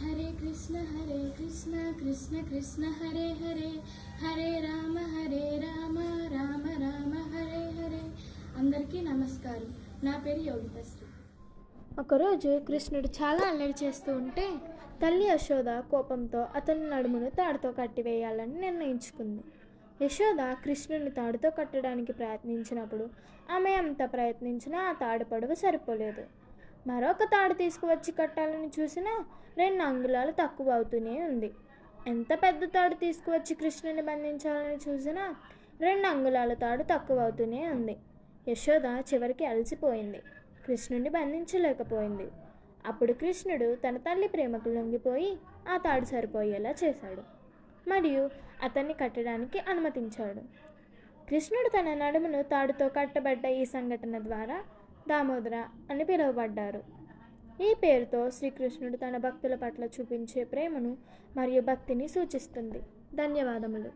హరే కృష్ణ హరే కృష్ణ కృష్ణ కృష్ణ హరే హరే. హరే రామ హరే రామ రామ రామ హరే హరే. అందరికీ నమస్కారం. నా పేరు యోగితశ్రీ ఒకరోజు కృష్ణుడు చాలా అల్లరి చేస్తూ ఉంటే తల్లి యశోద కోపంతో అతని నడుమును తాడుతో కట్టివేయాలని నిర్ణయించుకుంది. యశోద కృష్ణుని తాడుతో కట్టడానికి ప్రయత్నించినప్పుడు ఆమె ఎంత ప్రయత్నించినా ఆ తాడు పొడవు సరిపోలేదు. మరొక తాడు తీసుకువచ్చి కట్టాలని చూసినా రెండు అంగుళాలు తక్కువ అవుతూనే ఉంది. ఎంత పెద్ద తాడు తీసుకువచ్చి కృష్ణుని బంధించాలని చూసినా రెండు అంగుళాల తాడు తక్కువ అవుతూనే ఉంది. యశోద చివరికి అలసిపోయింది. కృష్ణుని బంధించలేకపోయింది. అప్పుడు కృష్ణుడు తన తల్లి ప్రేమకు లొంగిపోయి ఆ తాడు సరిపోయేలా చేశాడు. మరియు అతన్ని కట్టడానికి అనుమతించాడు. కృష్ణుడు తన నడుమును తాడుతో కట్టబడ్డ ఈ సంఘటన ద్వారా దామోదర అని పిలువబడ్డారు. ఈ పేరుతో శ్రీకృష్ణుడు తన భక్తుల పట్ల చూపించే ప్రేమను మరియు భక్తిని సూచిస్తుంది. ధన్యవాదములు.